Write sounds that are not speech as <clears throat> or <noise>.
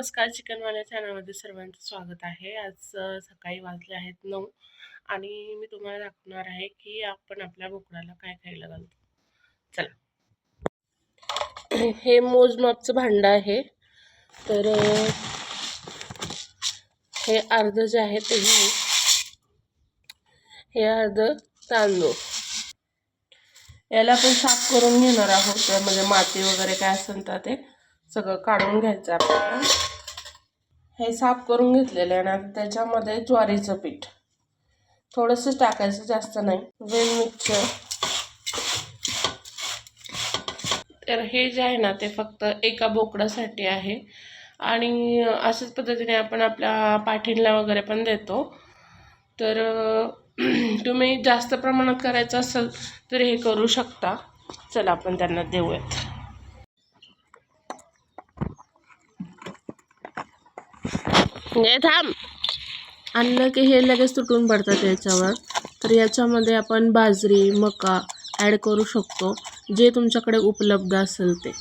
नमस्कार चिकनवाल्या चॅनलमध्ये सर्वांचं स्वागत आहे. आज सकाळी वाजले आहेत नऊ आणि मी तुम्हाला दाखवणार आहे की आपण आपल्या बोकडाला काय खायला घालतो. चला. हे मोजमापचं भांडं आहे. तर हे अर्ध जे आहे ते हे अर्ध तांदूळ. याला आपण साफ करून घेणार आहोत. त्यामध्ये माती वगैरे काय असेल तर ते सगळं काढून घ्यायचं आपल्याला. हे साफ करून घेतलेलं आहे आता त्याच्यामध्ये ज्वारीचं पीठ. थोडंसं टाकायचं जास्त नाही. वेल मिक्सर तर हे जे आहे ना ते फक्त एका बोकडासाठी आहे. आणि अशाच पद्धतीने आपण आपल्या पाठींला वगैरे पण देतो. तर <clears throat> तुम्ही जास्त प्रमाणात करायचं असेल तर हे करू शकता. चला आपण त्यांना देऊयात. हे थांब. आणलं की हे लगेच तुटून पडतात याच्यावर. तर याच्यामध्ये आपण बाजरी मका ॲड करू शकतो. जे तुमच्याकडे उपलब्ध असेल ते.